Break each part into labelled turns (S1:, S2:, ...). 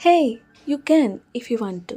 S1: Hey you can if you want to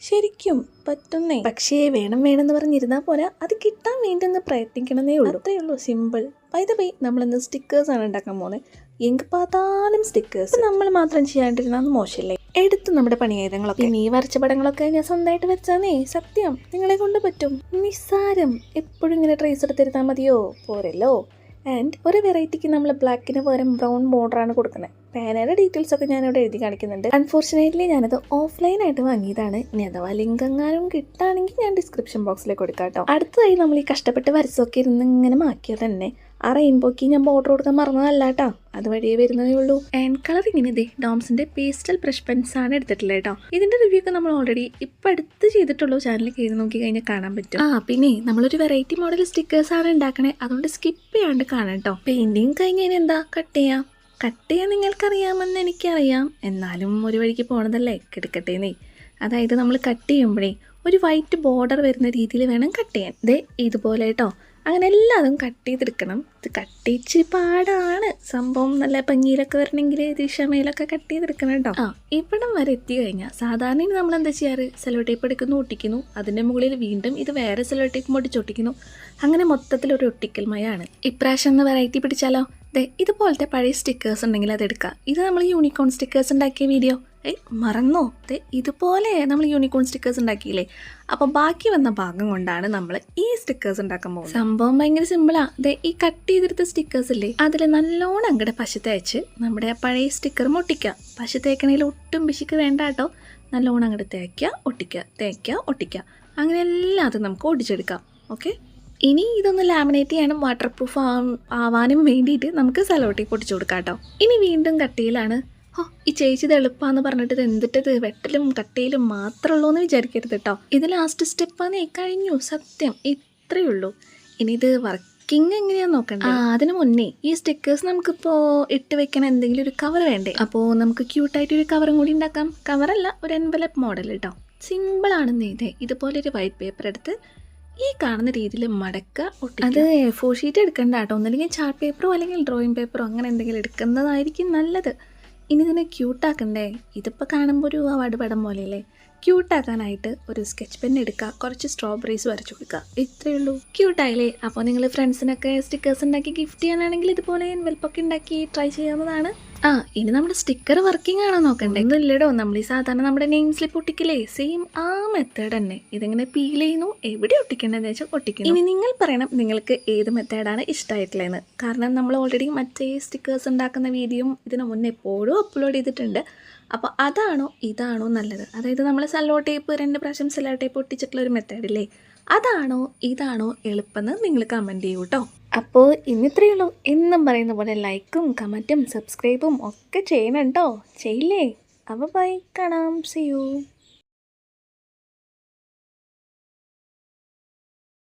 S1: ശരിക്കും പറ്റുന്നേ. പക്ഷേ വേണം വേണമെന്ന് പറഞ്ഞിരുന്നാൽ പോരാ. അത് കിട്ടാൻ വേണ്ടി ഒന്ന് പ്രയത്നിക്കണമെന്നേ ഉള്ളൂ. അത്രേ ഉള്ളൂ സിമ്പിൾ ബൈ ദ ബൈ നമ്മളിന്ന് സ്റ്റിക്കേഴ്സ് ആണ് ഉണ്ടാക്കാൻ പോകുന്നത് എങ്ക് പാത്താലും സ്റ്റിക്കേഴ്സ് നമ്മൾ മാത്രം ചെയ്യാണ്ടിരുന്നാൽ മോശമില്ലേ എടുത്ത് നമ്മുടെ പണിയായുധങ്ങളൊക്കെ നീ വരച്ച പടങ്ങളൊക്കെ ഞാൻ സ്വന്തമായിട്ട് വെച്ചാന്നേ. സത്യം നിങ്ങളെ കൊണ്ട് പറ്റും. നിസ്സാരം. എപ്പോഴും ഇങ്ങനെ ട്രേസ് എടുത്തിരുന്നാൽ മതിയോ? പോരല്ലോ. ആൻഡ് ഒരു വെറൈറ്റിക്ക് നമ്മൾ ബ്ലാക്കിന് പകരം ബ്രൗൺ ബോർഡറാണ് കൊടുക്കുന്നത് പാനയുടെ ഡീറ്റെയിൽസ് ഒക്കെ ഞാനിവിടെ എഴുതി കാണിക്കുന്നുണ്ട്. അൺഫോർച്ചുനേറ്റ്ലി ഞാനത് ഓഫ്ലൈൻ ആയിട്ട് വാങ്ങിയതാണ്. ഇനി അഥവാ ലിങ്ക് എങ്ങാനും കിട്ടുകയാണെങ്കിൽ ഞാൻ ഡിസ്ക്രിപ്ഷൻ ബോക്സിൽ കൊടുക്കാം കേട്ടോ അടുത്തതായി നമ്മൾ ഈ കഷ്ടപ്പെട്ട് വരച്ചൊക്കെ ഇരുന്ന് ഇങ്ങനെ മാക്കിയത് തന്നെ ആ റെയിൻബോക്ക് ഞാൻ ബോർഡർ കൊടുക്കാൻ മറന്നതല്ല കേട്ടോ അത് വഴിയേ വരുന്നതേ ഉള്ളൂ. ആൻഡ് കളർ ഇങ്ങനെ ഇതേ ഡോംസിന്റെ പേസ്റ്റൽ ബ്രഷ് പെൻസ് ആണ് എടുത്തിട്ടുള്ളത് കേട്ടോ ഇതിന്റെ റിവ്യൂ ഒക്കെ നമ്മൾ ഓൾറെഡി ഇപ്പൊ അടുത്ത് ചെയ്തിട്ടുള്ള ചാനലിൽ കയറി നോക്കി കഴിഞ്ഞാൽ കാണാൻ പറ്റും. ആ പിന്നെ നമ്മളൊരു വെറൈറ്റി മോഡൽ സ്റ്റിക്കേഴ്സ് ആണ് ഉണ്ടാക്കണേ. അതുകൊണ്ട് സ്കിപ്പ് ചെയ്യാണ്ട് കാണാം കേട്ടോ പെയിന്റിങ് കഴിഞ്ഞാൽ എന്താ? കട്ട് ചെയ്യാം. കട്ട് ചെയ്യാൻ നിങ്ങൾക്കറിയാമെന്ന് എനിക്കറിയാം. എന്നാലും ഒരു വഴിക്ക് പോണതല്ലേ? കിടക്കട്ടേന്നേ. അതായത് നമ്മൾ കട്ട് ചെയ്യുമ്പോഴേ ഒരു വൈറ്റ് ബോർഡർ വരുന്ന രീതിയിൽ വേണം കട്ട് ചെയ്യാൻ. ദേ ഇതുപോലെ കേട്ടോ അങ്ങനെ എല്ലാതും കട്ട് ചെയ്തെടുക്കണം. ഇത് കട്ട് പാടാണ്. സംഭവം നല്ല ഭംഗിയിലൊക്കെ വരണമെങ്കിൽ ദിശമയിലൊക്കെ കട്ട് ചെയ്തെടുക്കണം കേട്ടോ ആ ഇവിടം വരെ എത്തി കഴിഞ്ഞാൽ സാധാരണ നമ്മൾ എന്താ ചെയ്യാറ്? സെലോ ടേപ്പ് എടുക്കുന്നു ഒട്ടിക്കുന്നു. അതിന്റെ മുകളിൽ വീണ്ടും ഇത് വേറെ സെലോ ടേപ്പ് പൊട്ടിച്ചൊട്ടിക്കുന്നു അങ്ങനെ മൊത്തത്തിൽ ഒരു ഒട്ടിക്കൽ മയാണ് ഇപ്രാവശ്യം ഒന്ന് വെറൈറ്റി പിടിച്ചാലോ? അതെ ഇതുപോലത്തെ പഴയ സ്റ്റിക്കേഴ്സ് ഉണ്ടെങ്കിൽ അതെടുക്കുക ഇത് നമ്മൾ യൂണിക്കോൺ സ്റ്റിക്കേഴ്സ് ഉണ്ടാക്കിയ വീഡിയോ ഏയ് മറന്നോ? ഇതുപോലെ നമ്മൾ യൂണിക്കോൺ സ്റ്റിക്കേഴ്സ് ഉണ്ടാക്കിയില്ലേ? അപ്പോൾ ബാക്കി വന്ന ഭാഗം കൊണ്ടാണ് നമ്മൾ ഈ സ്റ്റിക്കേഴ്സ് ഉണ്ടാക്കാൻ പോകുന്നത്. സംഭവം ഭയങ്കര സിമ്പിളാ ദേ ഈ കട്ട് ചെയ്തെടുത്ത സ്റ്റിക്കേഴ്സ് ഇല്ലേ? അതിൽ നല്ലോണം അങ്ങടെ പശ തേച്ച് നമ്മുടെ പഴയ സ്റ്റിക്കർ ഒട്ടിക്കുക. പശ തേക്കണേൽ ഒട്ടും പിശിക്ക് വേണ്ട കേട്ടോ. നല്ലോണം അങ്ങോട്ട് തേക്കുക ഒട്ടിക്കുക തേക്കുക ഒട്ടിക്കുക. അങ്ങനെ എല്ലാതും നമുക്ക് ഒടിച്ചെടുക്കാം. ഓക്കെ? ഇനി ഇതൊന്ന് ലാമിനേറ്റ് ചെയ്യാനും വാട്ടർ പ്രൂഫ് ആവാനും വേണ്ടിയിട്ട് നമുക്ക് സലോട്ടി പൊട്ടിച്ചു കൊടുക്കാം കേട്ടോ. ഇനി വീണ്ടും കട്ടിയിലാണ് ഓ ഈ ചേച്ചി ഇത് എളുപ്പമാന്ന് പറഞ്ഞിട്ട് ഇത് എന്തിട്ടത് വെട്ടലും കട്ടയിലും മാത്രമുള്ളൂ എന്ന് വിചാരിക്കരുത് കേട്ടോ ഇത് ലാസ്റ്റ് സ്റ്റെപ്പാന്ന് കഴിഞ്ഞു സത്യം ഇത്രയേ ഉള്ളൂ ഇനി ഇത് വർക്കിംഗ് എങ്ങനെയാന്ന് നോക്കണ്ടേ? അതിന് മുന്നേ ഈ സ്റ്റിക്കേഴ്സ് നമുക്കിപ്പോൾ ഇട്ട് വെക്കാൻ എന്തെങ്കിലും ഒരു കവർ വേണ്ടേ? അപ്പോൾ നമുക്ക് ക്യൂട്ടായിട്ട് ഒരു കവറും കൂടി ഉണ്ടാക്കാം. കവറല്ല ഒരു എൻവലപ്പ് മോഡൽ കേട്ടോ സിമ്പിളാണെന്നേ ഇതേ. ഇതുപോലെ ഒരു വൈറ്റ് പേപ്പർ എടുത്ത് ഈ കാണുന്ന രീതിയിൽ മടക്ക ഒട്ടി അത് ഫോർ ഷീറ്റ് എടുക്കണ്ട കേട്ടോ ഒന്നല്ലെങ്കിൽ ചാർട്ട് പേപ്പറോ അല്ലെങ്കിൽ ഡ്രോയിങ് പേപ്പറോ അങ്ങനെ എന്തെങ്കിലും എടുക്കുന്നതായിരിക്കും നല്ലത്. ഇനി ഇതിനെ ക്യൂട്ടാക്കണ്ടേ ഇതിപ്പോൾ കാണുമ്പോൾ ഒരു അവാർഡ് പടം പോലെയല്ലേ? ക്യൂട്ടാക്കാനായിട്ട് ഒരു സ്കെച്ച് പെൻ എടുക്കുക. കുറച്ച് സ്ട്രോബെറീസ് വരച്ചു കൊടുക്കുക. ഇത്രയേ ഉള്ളൂ. ക്യൂട്ടായില്ലേ? അപ്പോൾ നിങ്ങൾ ഫ്രണ്ട്സിനൊക്കെ സ്റ്റിക്കേഴ്സ് ഉണ്ടാക്കി ഗിഫ്റ്റ് ചെയ്യാനാണെങ്കിൽ ഇതുപോലെ എൻവെൽപ്പൊക്കെ ഉണ്ടാക്കി ട്രൈ ചെയ്യാവുന്നതാണ്. ആ ഇനി നമ്മുടെ സ്റ്റിക്കർ വർക്കിംഗ് ആണോ നോക്കണ്ടേ? ഒന്നുമില്ലടോ. നമ്മൾ ഈ സാധാരണ നമ്മുടെ നെയിം സ്ലിപ്പ് ഒട്ടിക്കില്ലേ? സെയിം ആ മെത്തേഡ് തന്നെ. ഇതിങ്ങനെ പീൽ ചെയ്യുന്നു. എവിടെ ഒട്ടിക്കേണ്ടതെന്ന് വെച്ചാൽ ഒട്ടിക്കുന്നു. ഇനി നിങ്ങൾ പറയണം നിങ്ങൾക്ക് ഏത് മെത്തേഡാണ് ഇഷ്ടമായിട്ടുള്ളതെന്ന്. കാരണം നമ്മൾ ഓൾറെഡി മറ്റേ സ്റ്റിക്കേഴ്സ് ഉണ്ടാക്കുന്ന വീഡിയോ ഇതിനു മുന്നേ എപ്പോഴും അപ്ലോഡ് ചെയ്തിട്ടുണ്ട്. അപ്പോൾ അതാണോ ഇതാണോ നല്ലത്? അതായത് നമ്മൾ സെല്ലോ ടേപ്പ് രണ്ട് പ്രാവശ്യം സെല്ലോ ടേപ്പ് ഒട്ടിച്ചിട്ടുള്ള ഒരു മെത്തേഡ് അല്ലേ അതാണോ ഇതാണോ എളുപ്പമെന്ന് നിങ്ങൾ കമന്റ് ചെയ്യൂ കേട്ടോ അപ്പോൾ ഇന്നിത്രയേ ഉള്ളൂ. എന്നും പറയുന്ന പോലെ ലൈക്കും കമന്റും സബ്സ്ക്രൈബും ഒക്കെ ചെയ്യണം കേട്ടോ ചെയ്യില്ലേ? അപ്പോൾ ബൈ കാണാം. C U